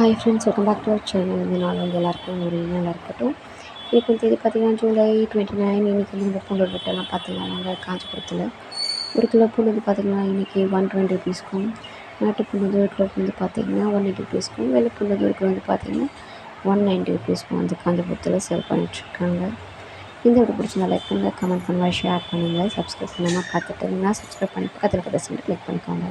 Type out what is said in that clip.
Hi friends welcome back to our channel வந்து நாள் வந்து எல்லாருக்கும் ஒரு நல்லா இருக்கட்டும். இப்போ வந்து இது பார்த்திங்கன்னா ஜூலை டுவெண்ட்டி நைன் இன்றைக்கி வந்து இந்த பூண்டு ரேட்டெல்லாம் பார்த்தீங்கன்னா நாங்கள் காஞ்சிபுரத்தில். ஒரு கிலோ பூண்டு வந்து பார்த்திங்கன்னா இன்றைக்கி ஒன் டுவெண்ட்டி ருபீஸ்க்கும் நாட்டு பூண்டு வந்து ஒரு கிலோ வந்து பார்த்திங்கன்னா ஒன் எயிட்டி ருபீஸ்க்கும் வெள்ளை பூண்டு வந்து ஒரு கிலோ வந்து பார்த்திங்கன்னா ஒன் நைன்ட்டி ருபீஸ்க்கும் வந்து காஞ்சிபுரத்தில் சேல் பண்ணிகிட்ருக்காங்க இந்த வீடியோ பிடிச்சிருந்தா லைக் பண்ணுங்கள் கமெண்ட் பண்ணுங்கள் ஷேர் பண்ணுங்கள் சப்ஸ்கிரைப் பண்ணாமல் பார்த்துட்டு இருந்தால் சப்ஸ்கிரைப் பண்ணி பக்கத்தில் இருக்கிற கிளிக் பண்ணிக்கோங்க.